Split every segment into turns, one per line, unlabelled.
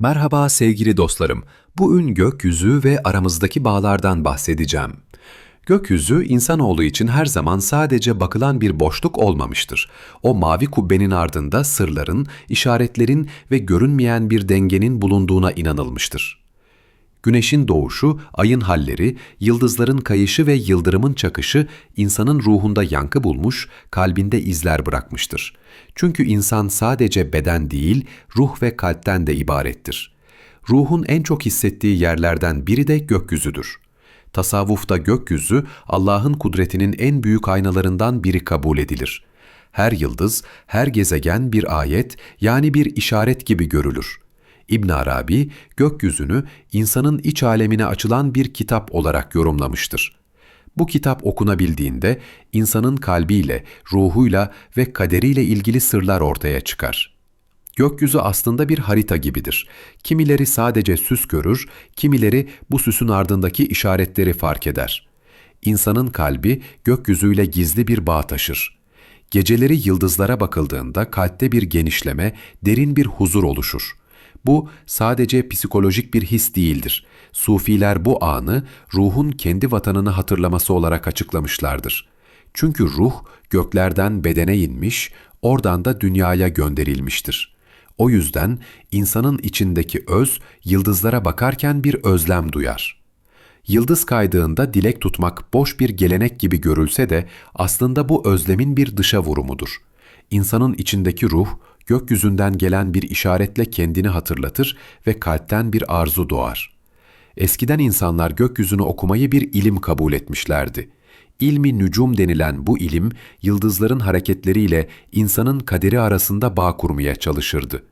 Merhaba sevgili dostlarım. Bugün gökyüzü ve aramızdaki bağlardan bahsedeceğim. Gökyüzü insanoğlu için her zaman sadece bakılan bir boşluk olmamıştır. O mavi kubbenin ardında sırların, işaretlerin ve görünmeyen bir dengenin bulunduğuna inanılmıştır. Güneşin doğuşu, ayın halleri, yıldızların kayışı ve yıldırımın çakışı insanın ruhunda yankı bulmuş, kalbinde izler bırakmıştır. Çünkü insan sadece beden değil, ruh ve kalpten de ibarettir. Ruhun en çok hissettiği yerlerden biri de gökyüzüdür. Tasavvufta gökyüzü Allah'ın kudretinin en büyük aynalarından biri kabul edilir. Her yıldız, her gezegen bir ayet yani bir işaret gibi görülür. İbn Arabi gökyüzünü insanın iç alemine açılan bir kitap olarak yorumlamıştır. Bu kitap okunabildiğinde insanın kalbiyle, ruhuyla ve kaderiyle ilgili sırlar ortaya çıkar. Gökyüzü aslında bir harita gibidir. Kimileri sadece süs görür, kimileri bu süsün ardındaki işaretleri fark eder. İnsanın kalbi gökyüzüyle gizli bir bağ taşır. Geceleri yıldızlara bakıldığında kalpte bir genişleme, derin bir huzur oluşur. Bu sadece psikolojik bir his değildir. Sufiler bu anı ruhun kendi vatanını hatırlaması olarak açıklamışlardır. Çünkü ruh göklerden bedene inmiş, oradan da dünyaya gönderilmiştir. O yüzden insanın içindeki öz yıldızlara bakarken bir özlem duyar. Yıldız kaydığında dilek tutmak boş bir gelenek gibi görülse de aslında bu özlemin bir dışa vurumudur. İnsanın içindeki ruh gökyüzünden gelen bir işaretle kendini hatırlatır ve kalpten bir arzu doğar. Eskiden insanlar gökyüzünü okumayı bir ilim kabul etmişlerdi. İlmi nücum denilen bu ilim, yıldızların hareketleriyle insanın kaderi arasında bağ kurmaya çalışırdı.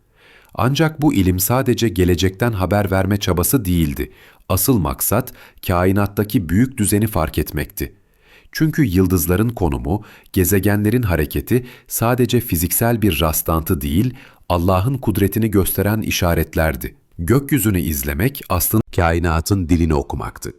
Ancak bu ilim sadece gelecekten haber verme çabası değildi. Asıl maksat, kainattaki büyük düzeni fark etmekti. Çünkü yıldızların konumu, gezegenlerin hareketi sadece fiziksel bir rastlantı değil, Allah'ın kudretini gösteren işaretlerdi. Gökyüzünü izlemek aslında kainatın dilini okumaktı.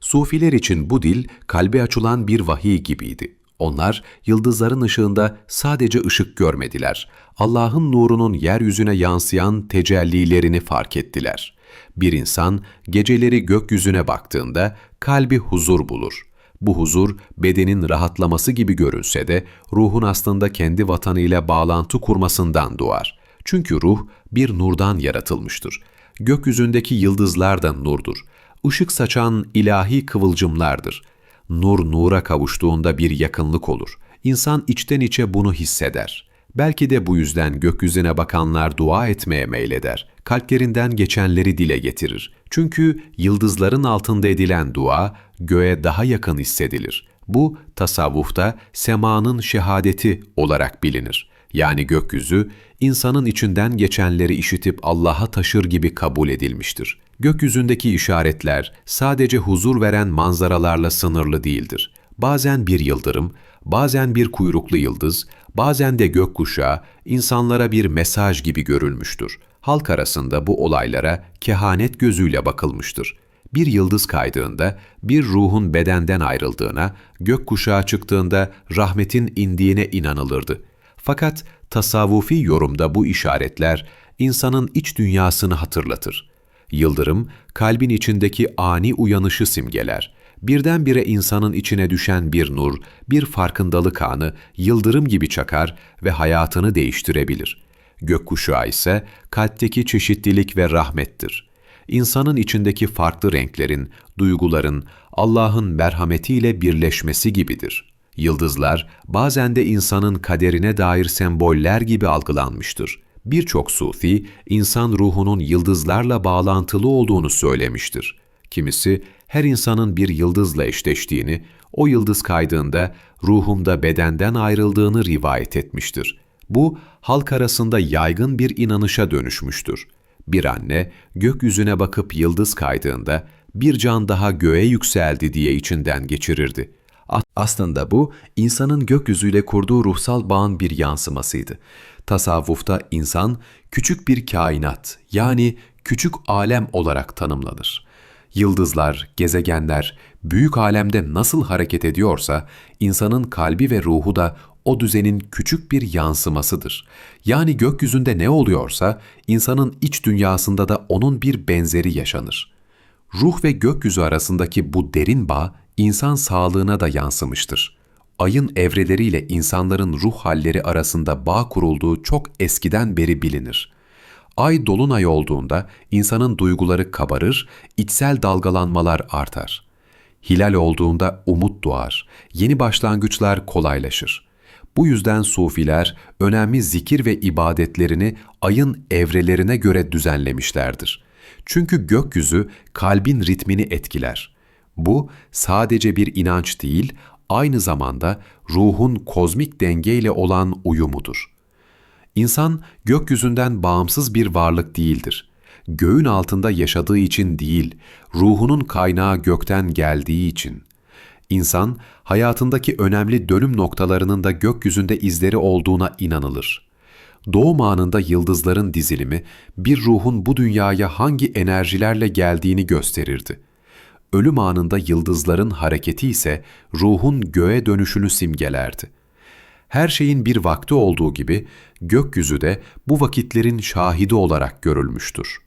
Sufiler için bu dil kalbe açılan bir vahiy gibiydi. Onlar yıldızların ışığında sadece ışık görmediler. Allah'ın nurunun yeryüzüne yansıyan tecellilerini fark ettiler. Bir insan geceleri gökyüzüne baktığında kalbi huzur bulur. Bu huzur bedenin rahatlaması gibi görünse de ruhun aslında kendi vatanıyla bağlantı kurmasından doğar. Çünkü ruh bir nurdan yaratılmıştır. Gökyüzündeki yıldızlar da nurdur. Işık saçan ilahi kıvılcımlardır. Nur nura kavuştuğunda bir yakınlık olur. İnsan içten içe bunu hisseder. Belki de bu yüzden gökyüzüne bakanlar dua etmeye meyleder. Kalplerinden geçenleri dile getirir. Çünkü yıldızların altında edilen dua göğe daha yakın hissedilir. Bu tasavvufta semanın şehadeti olarak bilinir. Yani gökyüzü insanın içinden geçenleri işitip Allah'a taşır gibi kabul edilmiştir. Gökyüzündeki işaretler sadece huzur veren manzaralarla sınırlı değildir. Bazen bir yıldırım, bazen bir kuyruklu yıldız, bazen de gökkuşağı insanlara bir mesaj gibi görülmüştür. Halk arasında bu olaylara kehanet gözüyle bakılmıştır. Bir yıldız kaydığında, bir ruhun bedenden ayrıldığına, gökkuşağı çıktığında rahmetin indiğine inanılırdı. Fakat tasavvufi yorumda bu işaretler insanın iç dünyasını hatırlatır. Yıldırım, kalbin içindeki ani uyanışı simgeler. Birdenbire insanın içine düşen bir nur, bir farkındalık anı yıldırım gibi çakar ve hayatını değiştirebilir. Gökkuşağı ise kalpteki çeşitlilik ve rahmettir. İnsanın içindeki farklı renklerin, duyguların Allah'ın merhametiyle birleşmesi gibidir. Yıldızlar bazen de insanın kaderine dair semboller gibi algılanmıştır. Birçok sufi, insan ruhunun yıldızlarla bağlantılı olduğunu söylemiştir. Kimisi, her insanın bir yıldızla eşleştiğini, o yıldız kaydığında ruhumda bedenden ayrıldığını rivayet etmiştir. Bu, halk arasında yaygın bir inanışa dönüşmüştür. Bir anne, gökyüzüne bakıp yıldız kaydığında, bir can daha göğe yükseldi diye içinden geçirirdi. Aslında bu, insanın gökyüzüyle kurduğu ruhsal bağın bir yansımasıydı. Tasavvufta insan, küçük bir kainat, yani küçük alem olarak tanımlanır. Yıldızlar, gezegenler, büyük alemde nasıl hareket ediyorsa, insanın kalbi ve ruhu da o düzenin küçük bir yansımasıdır. Yani gökyüzünde ne oluyorsa insanın iç dünyasında da onun bir benzeri yaşanır. Ruh ve gökyüzü arasındaki bu derin bağ insan sağlığına da yansımıştır. Ayın evreleriyle insanların ruh halleri arasında bağ kurulduğu çok eskiden beri bilinir. Ay dolunay olduğunda insanın duyguları kabarır, içsel dalgalanmalar artar. Hilal olduğunda umut doğar, yeni başlangıçlar kolaylaşır. Bu yüzden sufiler önemli zikir ve ibadetlerini ayın evrelerine göre düzenlemişlerdir. Çünkü gökyüzü kalbin ritmini etkiler. Bu sadece bir inanç değil, aynı zamanda ruhun kozmik dengeyle olan uyumudur. İnsan gökyüzünden bağımsız bir varlık değildir. Göğün altında yaşadığı için değil, ruhunun kaynağı gökten geldiği için. İnsan hayatındaki önemli dönüm noktalarının da gökyüzünde izleri olduğuna inanılır. Doğum anında yıldızların dizilimi bir ruhun bu dünyaya hangi enerjilerle geldiğini gösterirdi. Ölüm anında yıldızların hareketi ise ruhun göğe dönüşünü simgelerdi. Her şeyin bir vakti olduğu gibi gökyüzü de bu vakitlerin şahidi olarak görülmüştür.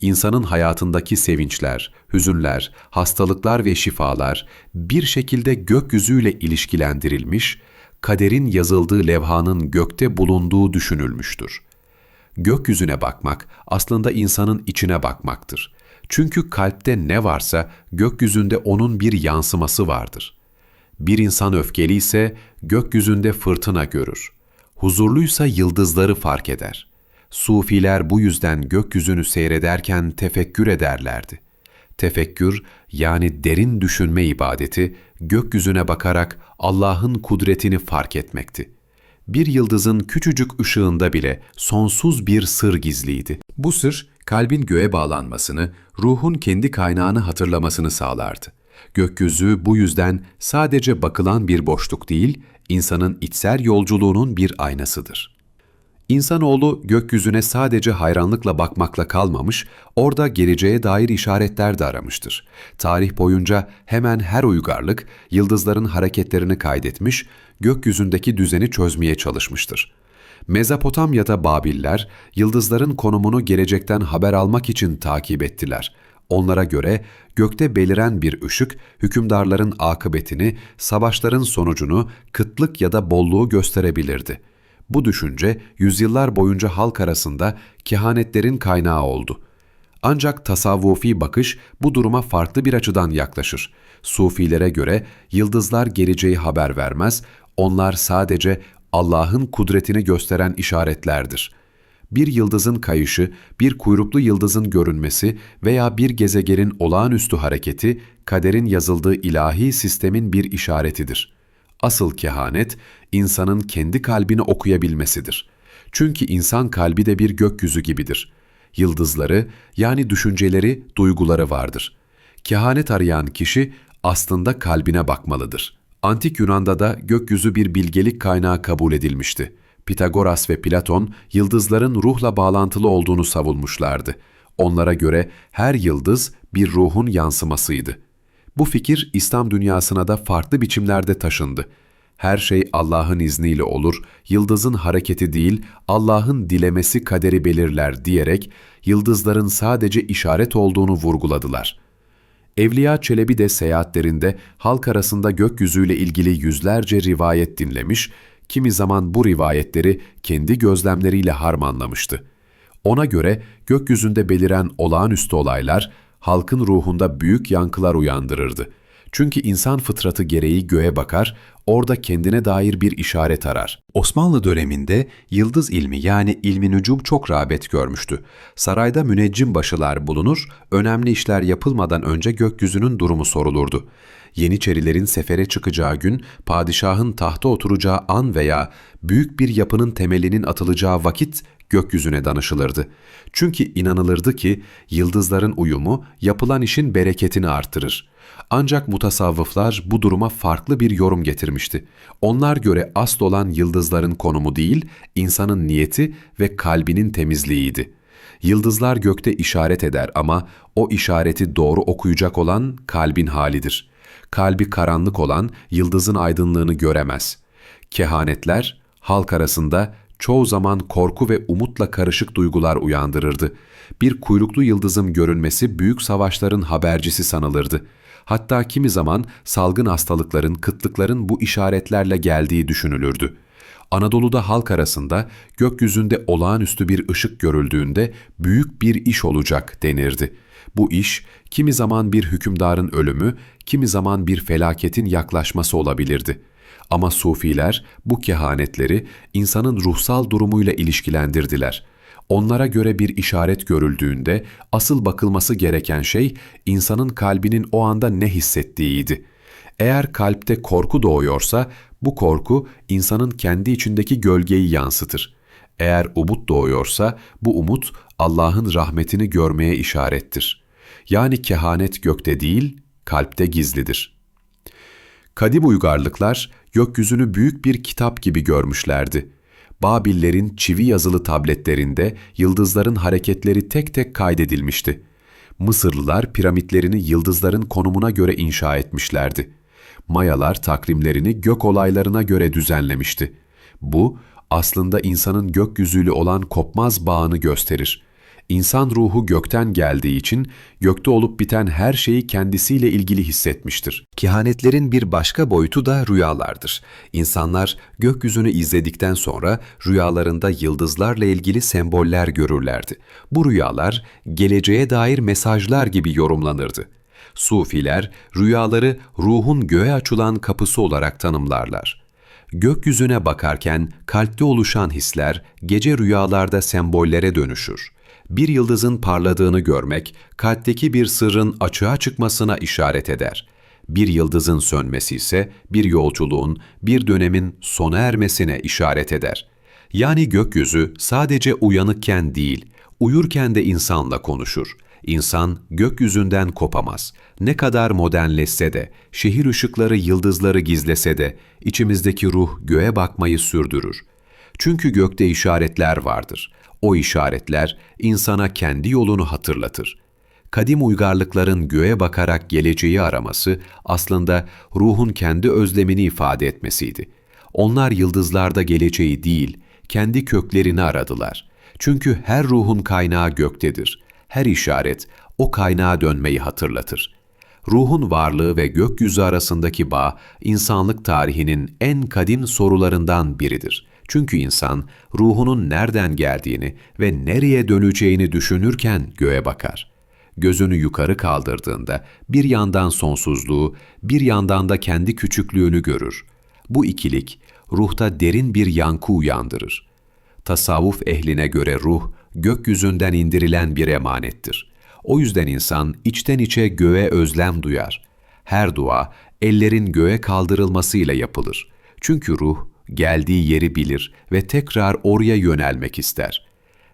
İnsanın hayatındaki sevinçler, hüzünler, hastalıklar ve şifalar bir şekilde gökyüzüyle ilişkilendirilmiş, kaderin yazıldığı levhanın gökte bulunduğu düşünülmüştür. Gökyüzüne bakmak aslında insanın içine bakmaktır. Çünkü kalpte ne varsa gökyüzünde onun bir yansıması vardır. Bir insan öfkeli ise gökyüzünde fırtına görür. Huzurluysa yıldızları fark eder. Sufiler bu yüzden gökyüzünü seyrederken tefekkür ederlerdi. Tefekkür yani derin düşünme ibadeti gökyüzüne bakarak Allah'ın kudretini fark etmekti. Bir yıldızın küçücük ışığında bile sonsuz bir sır gizliydi. Bu sır kalbin göğe bağlanmasını, ruhun kendi kaynağını hatırlamasını sağlardı. Gökyüzü bu yüzden sadece bakılan bir boşluk değil, insanın içsel yolculuğunun bir aynasıdır. İnsanoğlu gökyüzüne sadece hayranlıkla bakmakla kalmamış, orada geleceğe dair işaretler de aramıştır. Tarih boyunca hemen her uygarlık yıldızların hareketlerini kaydetmiş, gökyüzündeki düzeni çözmeye çalışmıştır. Mezopotamya'da Babiller, yıldızların konumunu gelecekten haber almak için takip ettiler. Onlara göre gökte beliren bir ışık, hükümdarların akıbetini, savaşların sonucunu, kıtlık ya da bolluğu gösterebilirdi. Bu düşünce yüzyıllar boyunca halk arasında kehanetlerin kaynağı oldu. Ancak tasavvufi bakış bu duruma farklı bir açıdan yaklaşır. Sufilere göre yıldızlar geleceği haber vermez, onlar sadece Allah'ın kudretini gösteren işaretlerdir. Bir yıldızın kayışı, bir kuyruklu yıldızın görünmesi veya bir gezegenin olağanüstü hareketi, kaderin yazıldığı ilahi sistemin bir işaretidir. Asıl kehanet, insanın kendi kalbini okuyabilmesidir. Çünkü insan kalbi de bir gökyüzü gibidir. Yıldızları, yani düşünceleri, duyguları vardır. Kehanet arayan kişi aslında kalbine bakmalıdır.'' Antik Yunan'da da gökyüzü bir bilgelik kaynağı kabul edilmişti. Pitagoras ve Platon yıldızların ruhla bağlantılı olduğunu savunmuşlardı. Onlara göre her yıldız bir ruhun yansımasıydı. Bu fikir İslam dünyasına da farklı biçimlerde taşındı. Her şey Allah'ın izniyle olur, yıldızın hareketi değil, Allah'ın dilemesi kaderi belirler diyerek yıldızların sadece işaret olduğunu vurguladılar.'' Evliya Çelebi de seyahatlerinde halk arasında gökyüzüyle ilgili yüzlerce rivayet dinlemiş, kimi zaman bu rivayetleri kendi gözlemleriyle harmanlamıştı. Ona göre gökyüzünde beliren olağanüstü olaylar halkın ruhunda büyük yankılar uyandırırdı. Çünkü insan fıtratı gereği göğe bakar, orada kendine dair bir işaret arar. Osmanlı döneminde yıldız ilmi yani ilmi nücum çok rağbet görmüştü. Sarayda müneccim başılar bulunur, önemli işler yapılmadan önce gökyüzünün durumu sorulurdu. Yeniçerilerin sefere çıkacağı gün, padişahın tahta oturacağı an veya büyük bir yapının temelinin atılacağı vakit gökyüzüne danışılırdı. Çünkü inanılırdı ki yıldızların uyumu yapılan işin bereketini artırır. Ancak mutasavvıflar bu duruma farklı bir yorum getirmişti. Onlar göre asıl olan yıldızların konumu değil, insanın niyeti ve kalbinin temizliğiydi. Yıldızlar gökte işaret eder ama o işareti doğru okuyacak olan kalbin halidir. Kalbi karanlık olan yıldızın aydınlığını göremez. Kehanetler halk arasında çoğu zaman korku ve umutla karışık duygular uyandırırdı. Bir kuyruklu yıldızın görünmesi büyük savaşların habercisi sanılırdı. Hatta kimi zaman salgın hastalıkların, kıtlıkların bu işaretlerle geldiği düşünülürdü. Anadolu'da halk arasında gökyüzünde olağanüstü bir ışık görüldüğünde büyük bir iş olacak denirdi. Bu iş kimi zaman bir hükümdarın ölümü, kimi zaman bir felaketin yaklaşması olabilirdi. Ama sufiler bu kehanetleri insanın ruhsal durumuyla ilişkilendirdiler. Onlara göre bir işaret görüldüğünde asıl bakılması gereken şey insanın kalbinin o anda ne hissettiğiydi. Eğer kalpte korku doğuyorsa bu korku insanın kendi içindeki gölgeyi yansıtır. Eğer umut doğuyorsa bu umut Allah'ın rahmetini görmeye işarettir. Yani kehanet gökte değil, kalpte gizlidir. Kadim uygarlıklar gökyüzünü büyük bir kitap gibi görmüşlerdi. Babillerin çivi yazılı tabletlerinde yıldızların hareketleri tek tek kaydedilmişti. Mısırlılar piramitlerini yıldızların konumuna göre inşa etmişlerdi. Mayalar takvimlerini gök olaylarına göre düzenlemişti. Bu, aslında insanın gökyüzüyle olan kopmaz bağını gösterir. İnsan ruhu gökten geldiği için gökte olup biten her şeyi kendisiyle ilgili hissetmiştir. Kehanetlerin bir başka boyutu da rüyalardır. İnsanlar gökyüzünü izledikten sonra rüyalarında yıldızlarla ilgili semboller görürlerdi. Bu rüyalar geleceğe dair mesajlar gibi yorumlanırdı. Sufiler rüyaları ruhun göğe açılan kapısı olarak tanımlarlar. Gökyüzüne bakarken kalpte oluşan hisler gece rüyalarda sembollere dönüşür. Bir yıldızın parladığını görmek kalpteki bir sırrın açığa çıkmasına işaret eder. Bir yıldızın sönmesi ise bir yolculuğun, bir dönemin sona ermesine işaret eder. Yani gökyüzü sadece uyanıkken değil, uyurken de insanla konuşur. İnsan gökyüzünden kopamaz. Ne kadar modernleşse de, şehir ışıkları yıldızları gizlese de, içimizdeki ruh göğe bakmayı sürdürür. Çünkü gökte işaretler vardır. O işaretler insana kendi yolunu hatırlatır. Kadim uygarlıkların göğe bakarak geleceği araması aslında ruhun kendi özlemini ifade etmesiydi. Onlar yıldızlarda geleceği değil, kendi köklerini aradılar. Çünkü her ruhun kaynağı göktedir. Her işaret o kaynağa dönmeyi hatırlatır. Ruhun varlığı ve gökyüzü arasındaki bağ, insanlık tarihinin en kadim sorularından biridir. Çünkü insan ruhunun nereden geldiğini ve nereye döneceğini düşünürken göğe bakar. Gözünü yukarı kaldırdığında bir yandan sonsuzluğu, bir yandan da kendi küçüklüğünü görür. Bu ikilik ruhta derin bir yankı uyandırır. Tasavvuf ehline göre ruh, gökyüzünden indirilen bir emanettir. O yüzden insan içten içe göğe özlem duyar. Her dua ellerin göğe kaldırılmasıyla yapılır. Çünkü ruh geldiği yeri bilir ve tekrar oraya yönelmek ister.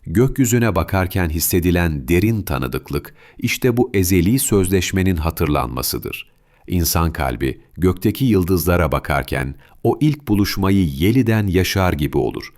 Gökyüzüne bakarken hissedilen derin tanıdıklık, işte bu ezeli sözleşmenin hatırlanmasıdır. İnsan kalbi gökteki yıldızlara bakarken o ilk buluşmayı yeniden yaşar gibi olur.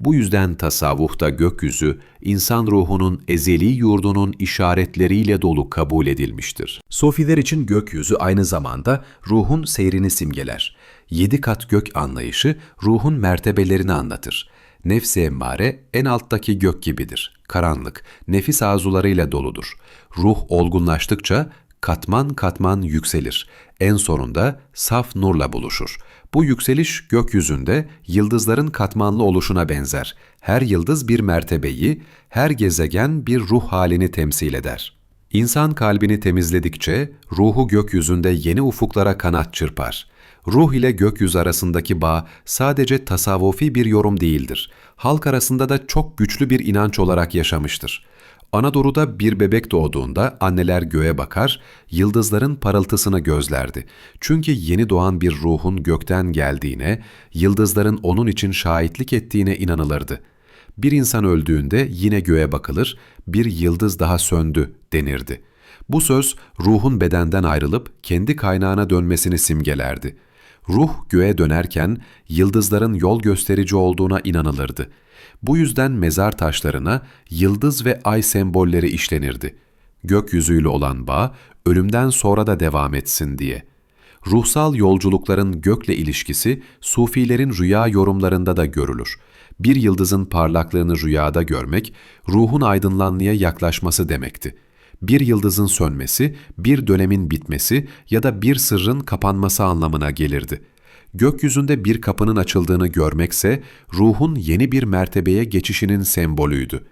Bu yüzden tasavvufta gökyüzü, insan ruhunun ezeli yurdunun işaretleriyle dolu kabul edilmiştir. Sofiler için gökyüzü aynı zamanda ruhun seyrini simgeler yedi kat gök anlayışı ruhun mertebelerini anlatır. Nefsi emmare en alttaki gök gibidir. Karanlık, nefis arzularıyla doludur. Ruh olgunlaştıkça katman katman yükselir. En sonunda saf nurla buluşur. Bu yükseliş gökyüzünde yıldızların katmanlı oluşuna benzer. Her yıldız bir mertebeyi, her gezegen bir ruh halini temsil eder. İnsan kalbini temizledikçe ruhu gökyüzünde yeni ufuklara kanat çırpar ruh ile gökyüzü arasındaki bağ sadece tasavvufi bir yorum değildir. Halk arasında da çok güçlü bir inanç olarak yaşamıştır. Anadolu'da bir bebek doğduğunda anneler göğe bakar, yıldızların parıltısını gözlerdi. Çünkü yeni doğan bir ruhun gökten geldiğine, yıldızların onun için şahitlik ettiğine inanılırdı. Bir insan öldüğünde yine göğe bakılır, bir yıldız daha söndü denirdi. Bu söz ruhun bedenden ayrılıp kendi kaynağına dönmesini simgelerdi ruh göğe dönerken yıldızların yol gösterici olduğuna inanılırdı. Bu yüzden mezar taşlarına yıldız ve ay sembolleri işlenirdi. Gökyüzüyle olan bağ ölümden sonra da devam etsin diye. Ruhsal yolculukların gökle ilişkisi Sufilerin rüya yorumlarında da görülür. Bir yıldızın parlaklığını rüyada görmek, ruhun aydınlanmaya yaklaşması demekti. Bir yıldızın sönmesi, bir dönemin bitmesi ya da bir sırrın kapanması anlamına gelirdi. Gökyüzünde bir kapının açıldığını görmekse ruhun yeni bir mertebeye geçişinin sembolüydü.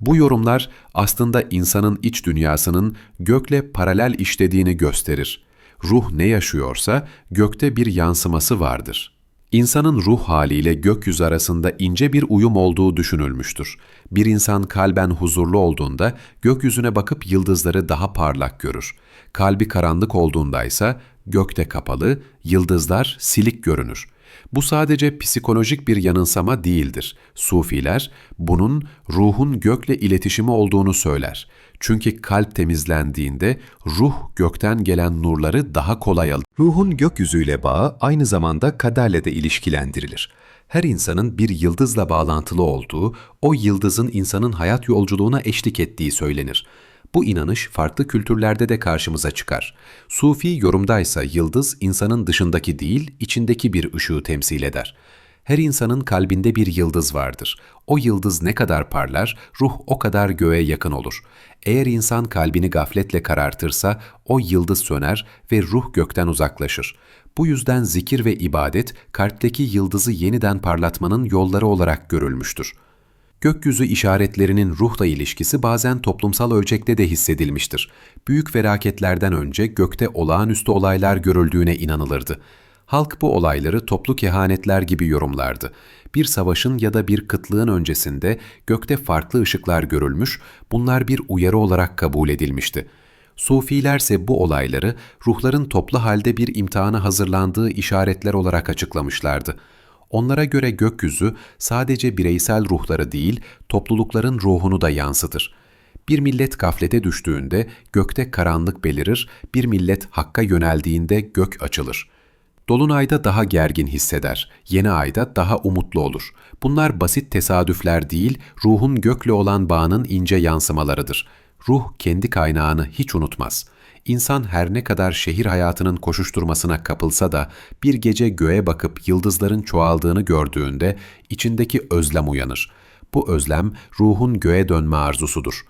Bu yorumlar aslında insanın iç dünyasının gökle paralel işlediğini gösterir. Ruh ne yaşıyorsa gökte bir yansıması vardır. İnsanın ruh haliyle gökyüzü arasında ince bir uyum olduğu düşünülmüştür. Bir insan kalben huzurlu olduğunda gökyüzüne bakıp yıldızları daha parlak görür. Kalbi karanlık olduğunda ise gökte kapalı, yıldızlar silik görünür. Bu sadece psikolojik bir yanılsama değildir. Sufiler bunun ruhun gökle iletişimi olduğunu söyler. Çünkü kalp temizlendiğinde ruh gökten gelen nurları daha kolay alır.
Ruhun gökyüzüyle bağı aynı zamanda kaderle de ilişkilendirilir. Her insanın bir yıldızla bağlantılı olduğu, o yıldızın insanın hayat yolculuğuna eşlik ettiği söylenir. Bu inanış farklı kültürlerde de karşımıza çıkar. Sufi yorumdaysa yıldız insanın dışındaki değil, içindeki bir ışığı temsil eder. Her insanın kalbinde bir yıldız vardır. O yıldız ne kadar parlar, ruh o kadar göğe yakın olur. Eğer insan kalbini gafletle karartırsa o yıldız söner ve ruh gökten uzaklaşır. Bu yüzden zikir ve ibadet kalpteki yıldızı yeniden parlatmanın yolları olarak görülmüştür. Gökyüzü işaretlerinin ruhla ilişkisi bazen toplumsal ölçekte de hissedilmiştir. Büyük felaketlerden önce gökte olağanüstü olaylar görüldüğüne inanılırdı. Halk bu olayları toplu kehanetler gibi yorumlardı. Bir savaşın ya da bir kıtlığın öncesinde gökte farklı ışıklar görülmüş, bunlar bir uyarı olarak kabul edilmişti. Sufilerse bu olayları ruhların toplu halde bir imtihana hazırlandığı işaretler olarak açıklamışlardı. Onlara göre gökyüzü sadece bireysel ruhları değil, toplulukların ruhunu da yansıtır. Bir millet gaflete düştüğünde gökte karanlık belirir, bir millet hakka yöneldiğinde gök açılır. Dolunayda daha gergin hisseder, yeni ayda daha umutlu olur. Bunlar basit tesadüfler değil, ruhun gökle olan bağının ince yansımalarıdır. Ruh kendi kaynağını hiç unutmaz. İnsan her ne kadar şehir hayatının koşuşturmasına kapılsa da bir gece göğe bakıp yıldızların çoğaldığını gördüğünde içindeki özlem uyanır. Bu özlem ruhun göğe dönme arzusudur.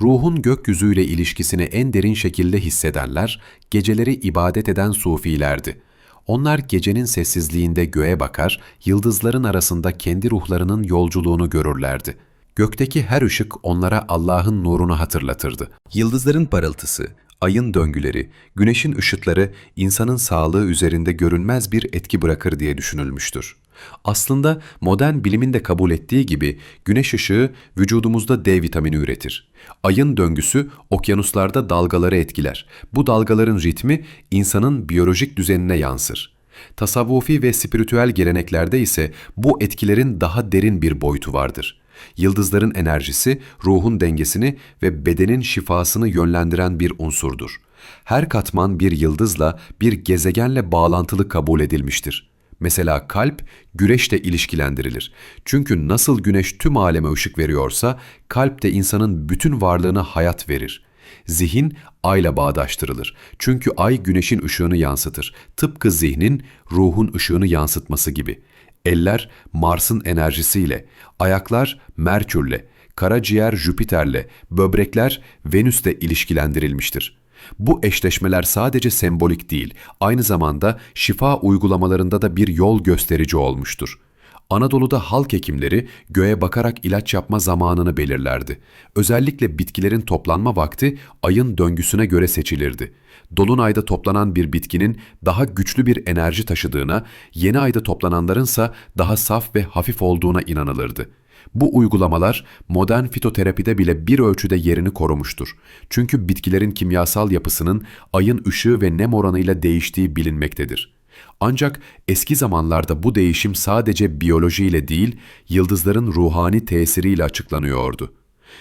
Ruhun gökyüzüyle ilişkisini en derin şekilde hissedenler, geceleri ibadet eden sufilerdi. Onlar gecenin sessizliğinde göğe bakar, yıldızların arasında kendi ruhlarının yolculuğunu görürlerdi. Gökteki her ışık onlara Allah'ın nurunu hatırlatırdı.
Yıldızların parıltısı, ayın döngüleri, güneşin ışıkları insanın sağlığı üzerinde görünmez bir etki bırakır diye düşünülmüştür. Aslında modern bilimin de kabul ettiği gibi güneş ışığı vücudumuzda D vitamini üretir. Ayın döngüsü okyanuslarda dalgaları etkiler. Bu dalgaların ritmi insanın biyolojik düzenine yansır. Tasavvufi ve spiritüel geleneklerde ise bu etkilerin daha derin bir boyutu vardır. Yıldızların enerjisi, ruhun dengesini ve bedenin şifasını yönlendiren bir unsurdur. Her katman bir yıldızla, bir gezegenle bağlantılı kabul edilmiştir. Mesela kalp güneşle ilişkilendirilir. Çünkü nasıl güneş tüm aleme ışık veriyorsa, kalp de insanın bütün varlığına hayat verir. Zihin ayla bağdaştırılır. Çünkü ay güneşin ışığını yansıtır. Tıpkı zihnin ruhun ışığını yansıtması gibi. Eller Mars'ın enerjisiyle, ayaklar Merkür'le, karaciğer Jüpiter'le, böbrekler Venüs'le ilişkilendirilmiştir. Bu eşleşmeler sadece sembolik değil, aynı zamanda şifa uygulamalarında da bir yol gösterici olmuştur. Anadolu'da halk hekimleri göğe bakarak ilaç yapma zamanını belirlerdi. Özellikle bitkilerin toplanma vakti ayın döngüsüne göre seçilirdi. Dolunayda toplanan bir bitkinin daha güçlü bir enerji taşıdığına, yeni ayda toplananlarınsa daha saf ve hafif olduğuna inanılırdı. Bu uygulamalar modern fitoterapide bile bir ölçüde yerini korumuştur. Çünkü bitkilerin kimyasal yapısının ayın ışığı ve nem oranıyla değiştiği bilinmektedir. Ancak eski zamanlarda bu değişim sadece biyolojiyle değil, yıldızların ruhani tesiriyle açıklanıyordu.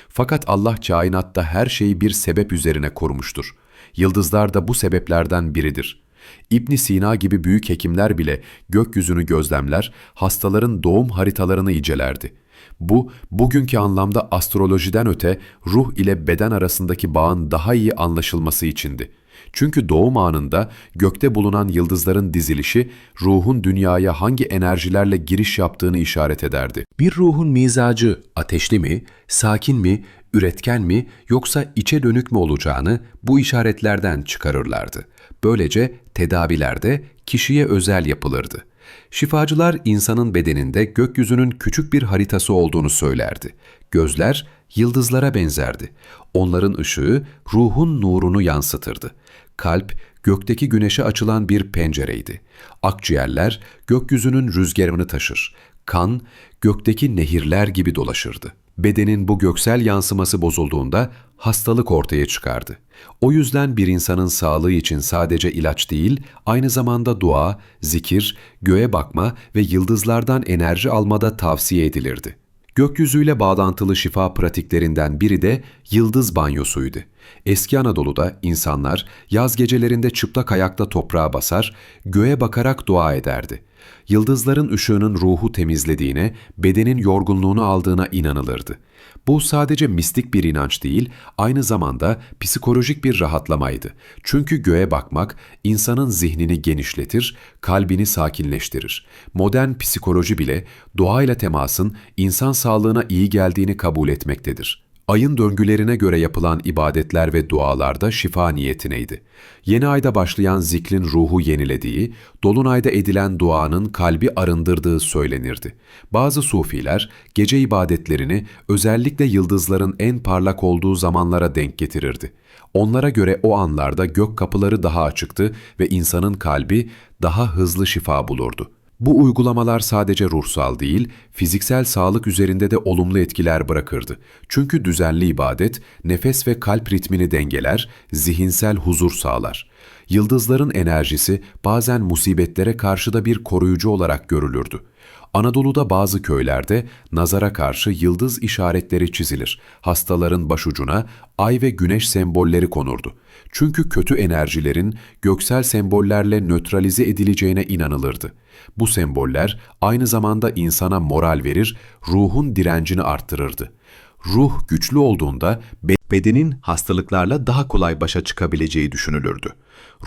Fakat Allah kainatta her şeyi bir sebep üzerine kurmuştur. Yıldızlar da bu sebeplerden biridir. İbn Sina gibi büyük hekimler bile gökyüzünü gözlemler, hastaların doğum haritalarını incelerdi. Bu, bugünkü anlamda astrolojiden öte ruh ile beden arasındaki bağın daha iyi anlaşılması içindi. Çünkü doğum anında gökte bulunan yıldızların dizilişi ruhun dünyaya hangi enerjilerle giriş yaptığını işaret ederdi.
Bir ruhun mizacı ateşli mi, sakin mi, üretken mi yoksa içe dönük mü olacağını bu işaretlerden çıkarırlardı. Böylece tedavilerde kişiye özel yapılırdı. Şifacılar insanın bedeninde gökyüzünün küçük bir haritası olduğunu söylerdi. Gözler yıldızlara benzerdi. Onların ışığı ruhun nurunu yansıtırdı. Kalp gökteki güneşe açılan bir pencereydi. Akciğerler gökyüzünün rüzgarını taşır. Kan gökteki nehirler gibi dolaşırdı. Bedenin bu göksel yansıması bozulduğunda hastalık ortaya çıkardı. O yüzden bir insanın sağlığı için sadece ilaç değil, aynı zamanda dua, zikir, göğe bakma ve yıldızlardan enerji almada tavsiye edilirdi. Gökyüzüyle bağlantılı şifa pratiklerinden biri de yıldız banyosuydu. Eski Anadolu'da insanlar yaz gecelerinde çıplak ayakta toprağa basar, göğe bakarak dua ederdi. Yıldızların ışığının ruhu temizlediğine, bedenin yorgunluğunu aldığına inanılırdı. Bu sadece mistik bir inanç değil, aynı zamanda psikolojik bir rahatlamaydı. Çünkü göğe bakmak insanın zihnini genişletir, kalbini sakinleştirir. Modern psikoloji bile doğayla temasın insan sağlığına iyi geldiğini kabul etmektedir. Ayın döngülerine göre yapılan ibadetler ve dualarda şifa niyetineydi. Yeni ayda başlayan zikrin ruhu yenilediği, dolunayda edilen duanın kalbi arındırdığı söylenirdi. Bazı sufiler gece ibadetlerini özellikle yıldızların en parlak olduğu zamanlara denk getirirdi. Onlara göre o anlarda gök kapıları daha açıktı ve insanın kalbi daha hızlı şifa bulurdu. Bu uygulamalar sadece ruhsal değil, fiziksel sağlık üzerinde de olumlu etkiler bırakırdı. Çünkü düzenli ibadet, nefes ve kalp ritmini dengeler, zihinsel huzur sağlar. Yıldızların enerjisi bazen musibetlere karşı da bir koruyucu olarak görülürdü. Anadolu'da bazı köylerde nazara karşı yıldız işaretleri çizilir. Hastaların başucuna ay ve güneş sembolleri konurdu. Çünkü kötü enerjilerin göksel sembollerle nötralize edileceğine inanılırdı. Bu semboller aynı zamanda insana moral verir, ruhun direncini arttırırdı. Ruh güçlü olduğunda bedenin hastalıklarla daha kolay başa çıkabileceği düşünülürdü.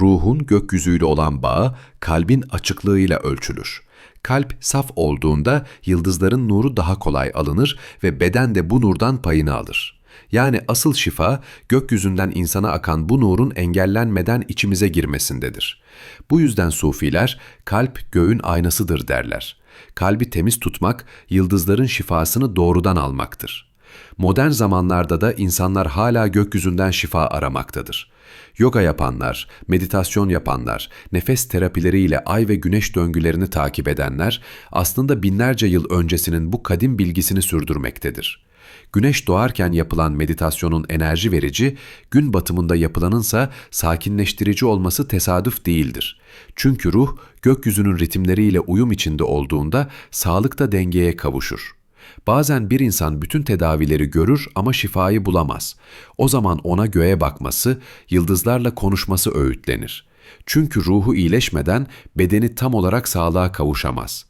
Ruhun gökyüzüyle olan bağı kalbin açıklığıyla ölçülür. Kalp saf olduğunda yıldızların nuru daha kolay alınır ve beden de bu nurdan payını alır. Yani asıl şifa gökyüzünden insana akan bu nurun engellenmeden içimize girmesindedir. Bu yüzden sufiler kalp göğün aynasıdır derler. Kalbi temiz tutmak yıldızların şifasını doğrudan almaktır. Modern zamanlarda da insanlar hala gökyüzünden şifa aramaktadır. Yoga yapanlar, meditasyon yapanlar, nefes terapileriyle ay ve güneş döngülerini takip edenler aslında binlerce yıl öncesinin bu kadim bilgisini sürdürmektedir. Güneş doğarken yapılan meditasyonun enerji verici, gün batımında yapılanınsa sakinleştirici olması tesadüf değildir. Çünkü ruh gökyüzünün ritimleriyle uyum içinde olduğunda sağlık da dengeye kavuşur. Bazen bir insan bütün tedavileri görür ama şifayı bulamaz. O zaman ona göğe bakması, yıldızlarla konuşması öğütlenir. Çünkü ruhu iyileşmeden bedeni tam olarak sağlığa kavuşamaz.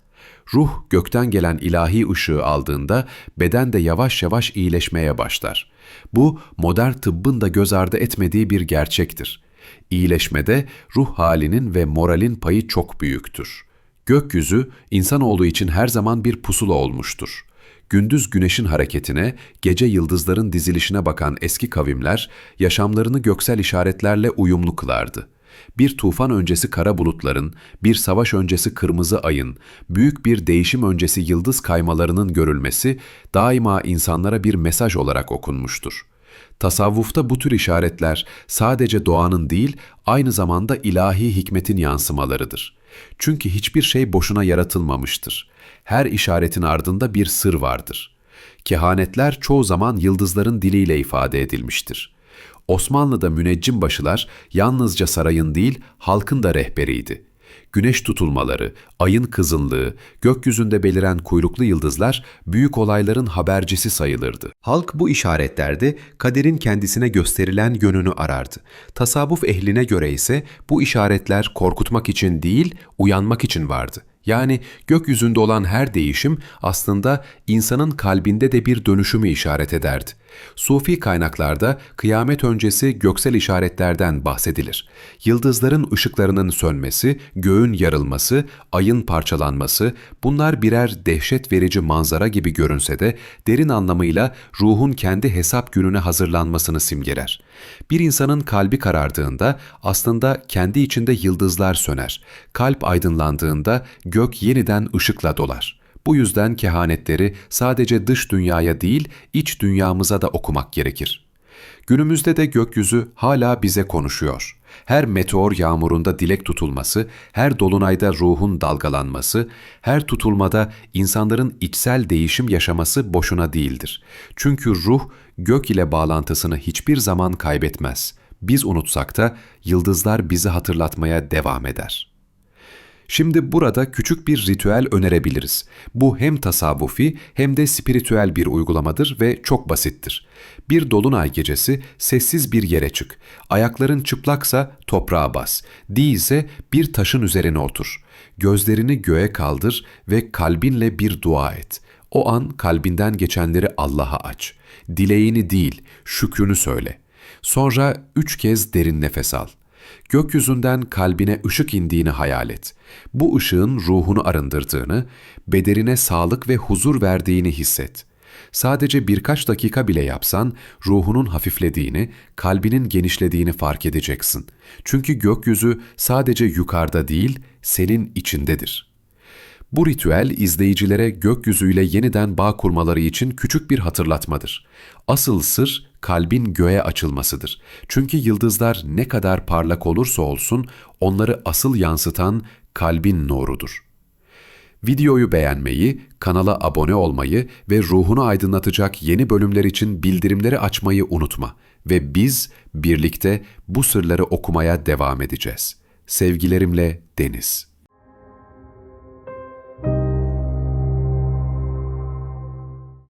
Ruh gökten gelen ilahi ışığı aldığında beden de yavaş yavaş iyileşmeye başlar. Bu modern tıbbın da göz ardı etmediği bir gerçektir. İyileşmede ruh halinin ve moralin payı çok büyüktür. Gökyüzü insanoğlu için her zaman bir pusula olmuştur. Gündüz güneşin hareketine, gece yıldızların dizilişine bakan eski kavimler yaşamlarını göksel işaretlerle uyumlu kılardı. Bir tufan öncesi kara bulutların, bir savaş öncesi kırmızı ayın, büyük bir değişim öncesi yıldız kaymalarının görülmesi daima insanlara bir mesaj olarak okunmuştur. Tasavvufta bu tür işaretler sadece doğanın değil, aynı zamanda ilahi hikmetin yansımalarıdır. Çünkü hiçbir şey boşuna yaratılmamıştır. Her işaretin ardında bir sır vardır. Kehanetler çoğu zaman yıldızların diliyle ifade edilmiştir. Osmanlı'da müneccim başılar yalnızca sarayın değil, halkın da rehberiydi. Güneş tutulmaları, ayın kızınlığı, gökyüzünde beliren kuyruklu yıldızlar büyük olayların habercisi sayılırdı. Halk bu işaretlerde kaderin kendisine gösterilen yönünü arardı. Tasavvuf ehline göre ise bu işaretler korkutmak için değil, uyanmak için vardı. Yani gökyüzünde olan her değişim aslında insanın kalbinde de bir dönüşümü işaret ederdi.
Sufi kaynaklarda kıyamet öncesi göksel işaretlerden bahsedilir. Yıldızların ışıklarının sönmesi, göğün yarılması, ayın parçalanması bunlar birer dehşet verici manzara gibi görünse de derin anlamıyla ruhun kendi hesap gününe hazırlanmasını simgeler. Bir insanın kalbi karardığında aslında kendi içinde yıldızlar söner. Kalp aydınlandığında gök yeniden ışıkla dolar. Bu yüzden kehanetleri sadece dış dünyaya değil, iç dünyamıza da okumak gerekir. Günümüzde de gökyüzü hala bize konuşuyor. Her meteor yağmurunda dilek tutulması, her dolunayda ruhun dalgalanması, her tutulmada insanların içsel değişim yaşaması boşuna değildir. Çünkü ruh gök ile bağlantısını hiçbir zaman kaybetmez. Biz unutsak da yıldızlar bizi hatırlatmaya devam eder.'' Şimdi burada küçük bir ritüel önerebiliriz. Bu hem tasavvufi hem de spiritüel bir uygulamadır ve çok basittir. Bir dolunay gecesi sessiz bir yere çık. Ayakların çıplaksa toprağa bas. Değilse bir taşın üzerine otur. Gözlerini göğe kaldır ve kalbinle bir dua et. O an kalbinden geçenleri Allah'a aç. Dileğini değil, şükrünü söyle. Sonra üç kez derin nefes al. Gökyüzünden kalbine ışık indiğini hayal et. Bu ışığın ruhunu arındırdığını, bedenine sağlık ve huzur verdiğini hisset. Sadece birkaç dakika bile yapsan ruhunun hafiflediğini, kalbinin genişlediğini fark edeceksin. Çünkü gökyüzü sadece yukarıda değil, senin içindedir.'' Bu ritüel izleyicilere gökyüzüyle yeniden bağ kurmaları için küçük bir hatırlatmadır. Asıl sır kalbin göğe açılmasıdır. Çünkü yıldızlar ne kadar parlak olursa olsun onları asıl yansıtan kalbin nurudur. Videoyu beğenmeyi, kanala abone olmayı ve ruhunu aydınlatacak yeni bölümler için bildirimleri açmayı unutma ve biz birlikte bu sırları okumaya devam edeceğiz. Sevgilerimle Deniz